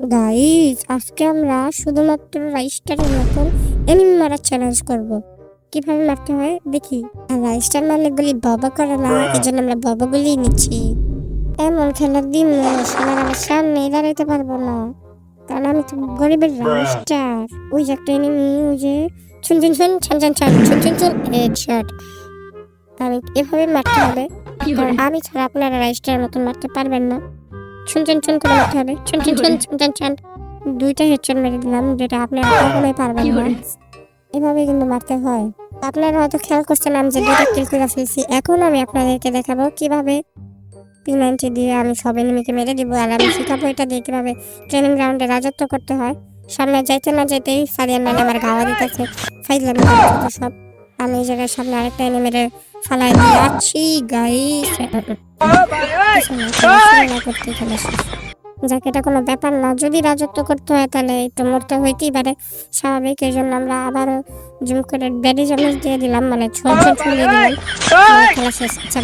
Guys আজকে আমরা শুধুমাত্র রাইস্টারের মতন এনিমি মারার চ্যালেঞ্জ করব। কীভাবে মারতে হয়? দেখি। আর রাইস্টার মারলে গুলি বাবা করে না এই জন্য আমরা বাবা গুলি নিচ্ছি। এমন খেলার দিন সবার আমার সামনে দাঁড়াইতে পারব না। কারণ আমি তো গরিবের রাইস্টার ওই যে একটা এনিমি ওই যে ছুন ছুন ছুন ছান ছান ছান ছুন ছুন ছুন হেডশট আমি এভাবে মারতে হবে। আমি ছাড়া আপনারা রাইস্টারের মতন মারতে পারবেন না। ছুন ছুন ছুন করে মারতে হবে। ছুন ছুন ছুন ছুন ছুন ছুন দুইটা হেডশট মেরে দিলাম যেটা আপনারা কখনোই পারবেন না। এভাবে কিন্তু মারতে হয়। আপনারা হয়তো খেয়াল করছেন আমি যে দুইটা কিল করে ফেলছি। এখন আমি আপনাদেরকে দেখাবো কীভাবে পিনান্টি দিয়ে আমি সব এনিমিকে মেরে দিব আর আমি শিখাবো এটা দিয়ে কীভাবে ট্রেনিং গ্রাউন্ডে রাজত্ব করতে হয়। সামনে যাইতে না যেতেই সারিয়ান মানে আমার গাওয়া দিতেছে। ফাইজলামি সব। আমি এই জায়গায় সামনে আরেকটা এনিমিরে ফালাই যাচ্ছি গাইস করতে যাক, এটা কোনো ব্যাপার না। যদি রাজত্ব করতে হয়, তাহলে একটু মরতে হইতেই পারে। স্বাভাবিক, এই জন্য আমরা আবারও জুম করে ব্যাডি চামচ দিয়ে দিলাম মানে ছোট ছোট দিয়ে দিলাম। খেলা শেষ। আচ্ছা